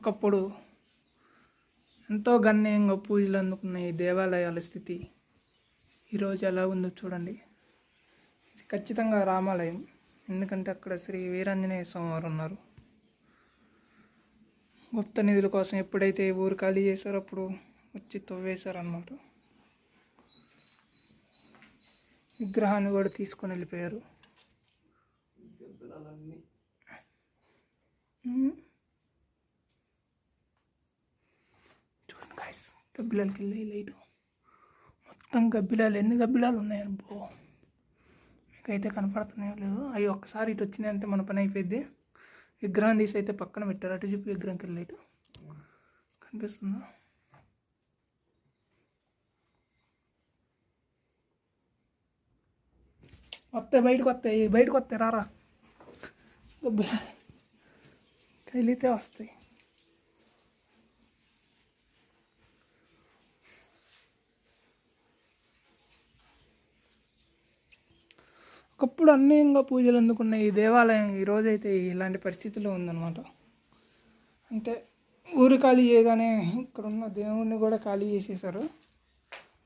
ఒకప్పుడు ఎంతో గణనీయంగా పూజలు అందుకున్న ఈ దేవాలయాల స్థితి ఈరోజు ఎలా ఉందో చూడండి. ఇది ఖచ్చితంగా రామాలయం. ఎందుకంటే అక్కడ శ్రీ వీరాంజనేయ స్వామి వారు ఉన్నారు. గుప్త నిధుల కోసం ఎప్పుడైతే ఊరు ఖాళీ చేశారో అప్పుడు వచ్చి తవ్వేశారన్నమాట. విగ్రహాన్ని కూడా తీసుకొని వెళ్ళిపోయారు ఉమ్. చూడండి గాయస్ గబ్బిలాలకి వెళ్ళి లైట్ మొత్తం గబ్బిలాలు ఎన్ని గబ్బిలాలు ఉన్నాయని బో మీకైతే కనపడుతున్నాయో లేదు అవి ఒక్కసారి ఇటు వచ్చినాయంటే మన పని అయిపోయింది విగ్రహం తీసి అయితే పక్కన పెట్టారు. అటు చూపి విగ్రహంకి వెళ్ళి లైట్ కనిపిస్తుందా? వస్తాయి బయటకు వస్తాయి బయటకు వస్తాయి రారా. గబ్బిలాలు. కదిలితే వస్తాయి. ఒకప్పుడు అన్యంగా పూజలు అందుకున్న ఈ దేవాలయం ఈరోజైతే ఇలాంటి పరిస్థితిలో ఉందన్నమాట. అంటే ఊరు ఖాళీ చేయగానే ఇక్కడ ఉన్న దేవుణ్ణి కూడా ఖాళీ చేసేసారు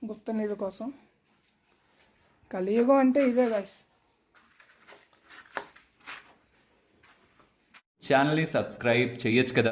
గుప్త నీరు కోసం. కలియుగం అంటే ఇదే గాయస్ ఛానల్ని సబ్స్క్రైబ్ చేయొచ్చు కదా.